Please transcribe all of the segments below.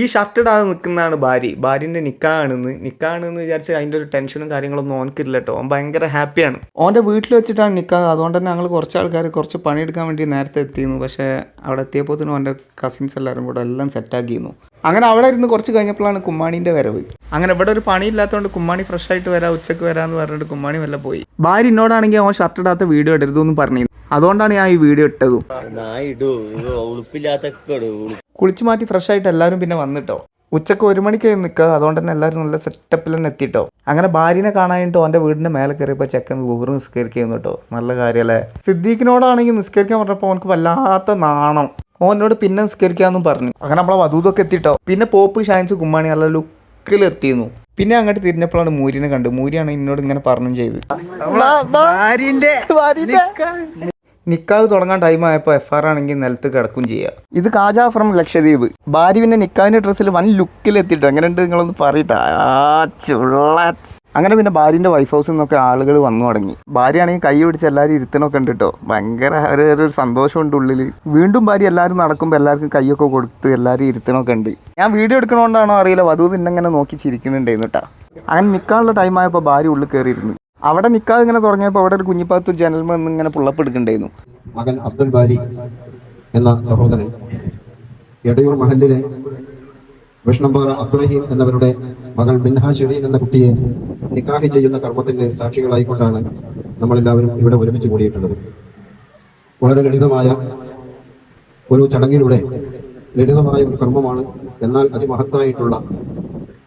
ഈ ഷർട്ട് ഇടാതെ നിൽക്കുന്നതാണ് ഭാര്യ. ഭാര്യന്റെ നിക്കാണെന്ന് നിക്കാണെന്ന് വിചാരിച്ച് അതിന്റെ ഒരു ടെൻഷനും കാര്യങ്ങളൊന്നും ഓനക്കില്ല കേട്ടോ ഓൻ ഭയങ്കര ഹാപ്പിയാണ്. ഓന്റെ വീട്ടിൽ വെച്ചിട്ടാണ് നിൽക്കാതെ അതുകൊണ്ട് തന്നെ ഞങ്ങൾ കുറച്ച് ആൾക്കാർ കുറച്ച് പണിയെടുക്കാൻ വേണ്ടി നേരത്തെ എത്തിയിരുന്നു. പക്ഷേ അവിടെ എത്തിയപ്പോഴത്തേനും ഓന്റെ കസിൻസ് എല്ലാവരും കൂടെ എല്ലാം സെറ്റാക്കിയിരുന്നു അങ്ങനെ അവിടെ ഇരുന്ന് കുറച്ച് കഴിഞ്ഞപ്പോഴാണ് കുമ്മാണീന്റെ വരവ്. അങ്ങനെ ഇവിടെ ഒരു പണി ഇല്ലാത്തതുകൊണ്ട് കുമ്മാണി ഫ്രഷ് ആയിട്ട് വരാം ഉച്ചയ്ക്ക് വരാമെന്ന് പറഞ്ഞിട്ട് കുമ്മാണി വല്ല പോയി. ഭാര്യ എന്നോടാണെങ്കിൽ ഓൻ ഷർട്ട് ഇടാത്ത വീഡിയോ ഇടരുതെന്ന് പറഞ്ഞു അതുകൊണ്ടാണ് ഞാൻ ഈ വീഡിയോ ഇട്ടതും. കുളിച്ച് മാറ്റി ഫ്രഷ് ആയിട്ട് എല്ലാവരും പിന്നെ വന്നിട്ടോ. ഉച്ചയ്ക്ക് ഒരു മണിക്ക് നിൽക്കുക അതുകൊണ്ട് തന്നെ എല്ലാവരും നല്ല സെറ്റപ്പിൽ തന്നെ എത്തിട്ടോ. അങ്ങനെ ഭാര്യനെ കാണാനായിട്ട് അവന്റെ വീടിന്റെ മേലെ കയറിയപ്പോൾ ചെക്കൻ ലൂറ് നിസ്കരിക്കുന്നു കേട്ടോ. നല്ല കാര്യമല്ലേ സിദ്ദീഖിനോടാണെങ്കിൽ നിസ്കരിക്കാൻ പറഞ്ഞപ്പോൾ അവനക്ക് വല്ലാത്ത നാണം. ഓനോട് പിന്നെ നിസ്കരിക്കാമെന്നും പറഞ്ഞു. അങ്ങനെ നമ്മളെ വധൂതൊക്കെ എത്തിട്ടോ. പിന്നെ പോപ്പ് ഷാൻസ് കുമ്മാണി നല്ല ലുക്കിൽ എത്തിയിരുന്നു. പിന്നെ അങ്ങോട്ട് തിരിഞ്ഞപ്പോഴാണ് മൂരിനെ കണ്ടു മൂരിയാണ് എന്നോട് ഇങ്ങനെ പറഞ്ഞു ചെയ്ത്. നിക്കാഹ് തുടങ്ങാൻ ടൈമായപ്പോൾ എഫ് ആർ ആണെങ്കിൽ നിലത്ത് കിടക്കും ചെയ്യുക ഇത് കാജ ഫ്രം ലക്ഷദ്വീപ്. ഭാര്യ പിന്നെ നിക്കാഹിന്റെ ഡ്രസ്സിൽ വൻ ലുക്കിൽ എത്തിയിട്ട് എങ്ങനെയുണ്ട് നിങ്ങളൊന്ന് പറയട്ടെ? ആ ചുള്ള അങ്ങനെ പിന്നെ ഭാര്യന്റെ വൈഫ് ഹൗസിൽ നിന്നൊക്കെ ആളുകൾ വന്നു തുടങ്ങി. ഭാര്യ ആണെങ്കിൽ കൈ പിടിച്ച് എല്ലാവരും ഇരുത്തണമൊക്കെ ഉണ്ട് കേട്ടോ ഭയങ്കര ഒരു ഒരു സന്തോഷമുണ്ട് ഉള്ളിൽ വീണ്ടും ഭാര്യ എല്ലാവരും നടക്കുമ്പോൾ എല്ലാവർക്കും കൈയൊക്കെ കൊടുത്ത് എല്ലാവരും ഇരുത്തണമൊക്കെ ഉണ്ട്. ഞാൻ വീഡിയോ എടുക്കണോണ്ടാണോ അറിയില്ല. വധു നിന്നെങ്ങനെ നോക്കി ചിരിക്കുന്നുണ്ടായിരുന്നു കേട്ടോ അങ്ങനെ നിൽക്കാനുള്ള ടൈമായപ്പോൾ ഭാര്യ ഉള്ളിൽ കയറിയിരുന്നു അവിടെ നിൽക്കാതെ ഇങ്ങനെ തുടങ്ങിയപ്പോൾ അവിടെ ഒരു കുഞ്ഞിപ്പാത്തു ജനൽമ ഇങ്ങനെ പുള്ളപ്പ് എടുക്കണ്ടായിരുന്നു. മകൻ അബ്ദുൽ ബാലി എന്ന സഹോദരൻ. എടയൂർ മഹലിലെ വിഷ്ണംപാറ അബ്ദുറഹീം എന്നവരുടെ മകൾ മിൻഹ ഷെറീൻ എന്ന കുട്ടിയെ നിക്കാഹി ചെയ്യുന്ന കർമ്മത്തിന്റെ സാക്ഷികളായിക്കൊണ്ടാണ് നമ്മളെല്ലാവരും ഇവിടെ ഒരുമിച്ച് കൂടിയിട്ടുള്ളത്. വളരെ ലളിതമായ ഒരു ചടങ്ങിലൂടെ ലളിതമായ ഒരു കർമ്മമാണ് എന്നാൽ അതിമഹത്തായിട്ടുള്ള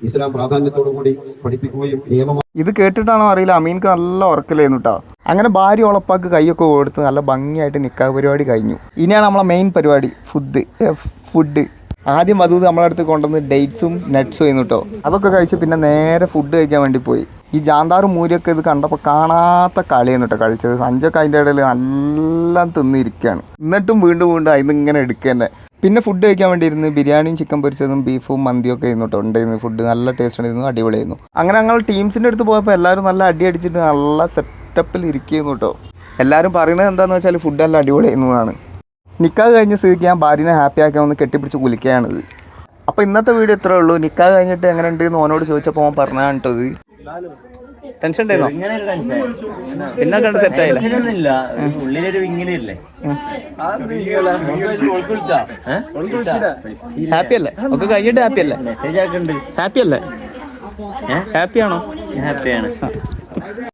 ഇസ്ലാം പ്രാധാന്യത്തോടു കൂടി പഠിപ്പിക്കുകയും നിയമം ഇത് കേട്ടിട്ടാണോ അറിയില്ല. അമീൻക്ക് നല്ല ഉറക്കില്ലായിരുന്നു കേട്ടോ അങ്ങനെ ഭാര്യ ഉളപ്പാക്ക് കൈയൊക്കെ കൊടുത്ത് നല്ല ഭംഗിയായിട്ട് നിക്കാ പരിപാടി കഴിഞ്ഞു. ഇനിയാണ് നമ്മളെ മെയിൻ പരിപാടി ഫുഡ് ഫുഡ് ആദ്യം വധു നമ്മളെ അടുത്ത് കൊണ്ടുവന്ന് ഡേറ്റ്സും നട്ട്സും ആയിരുന്നു കേട്ടോ അതൊക്കെ കഴിച്ച് പിന്നെ നേരെ ഫുഡ് കഴിക്കാൻ വേണ്ടി പോയി. ഈ ജാന്താറും മൂരിയൊക്കെ ഇത് കണ്ടപ്പോൾ കാണാത്ത കളിയായിരുന്നു കേട്ടോ കഴിച്ചത് സഞ്ചൊക്കെ അതിന്റെ ഇടയിൽ എല്ലാം തിന്നിരിക്കുകയാണ് എന്നിട്ടും വീണ്ടും വീണ്ടും അതിന് ഇങ്ങനെ എടുക്കുക തന്നെ പിന്നെ ഫുഡ് കഴിക്കാൻ വേണ്ടി ബിരിയാണിയും ചിക്കൻ പൊരിച്ചതും ബീഫും മന്തിയൊക്കെ ആയിരുന്നു കേട്ടോ ഉണ്ടായിരുന്നു. ഫുഡ് നല്ല ടേസ്റ്റ് ഉണ്ടായിരുന്നു. അടിപൊളിയായിരുന്നു. അങ്ങനെ ഞങ്ങൾ ടീംസിന്റെ അടുത്ത് പോയപ്പോൾ എല്ലാവരും നല്ല അടി അടിച്ചിട്ട് നല്ല സെറ്റപ്പിൽ ഇരിക്കുന്നു കേട്ടോ എല്ലാവരും പറയുന്നത് എന്താണെന്ന് വെച്ചാൽ ഫുഡ് നല്ല അടിപൊളിയായിരുന്നു എന്നാണ്. നിക്കാഹ് കഴിഞ്ഞ സ്ഥിതിക്ക് ഞാൻ ഭാര്യനെ ഹാപ്പി ആക്കാൻ ഒന്ന് കെട്ടിപ്പിടിച്ച് കുലിക്കുകയാണിത്. അപ്പോൾ ഇന്നത്തെ വീഡിയോ ഇത്രയേ ഉള്ളൂ. നിക്കാഹ് കഴിഞ്ഞിട്ട് എങ്ങനെ ഉണ്ട് എന്ന് ഓനോട് ചോദിച്ചപ്പോൾ ഓൻ പറഞ്ഞാണ് കേട്ടോ ടെൻഷൻ ഉണ്ടായിരുന്നോ? ഇങ്ങനെ ഒരു ടെൻഷൻ പിന്നെ കണ്ട് സെറ്റ് ആയില്ല. ഉള്ളിലൊരു വിങ്ങലില്ലേ ഹാപ്പി അല്ലേ? ഒക്കെ കഴിഞ്ഞിട്ട് ഹാപ്പി അല്ലേ? മെസ്സേജ് അല്ലേ? ഹാപ്പി ആണോ? ഹാപ്പിയാണോ ഹാപ്പിയാണ്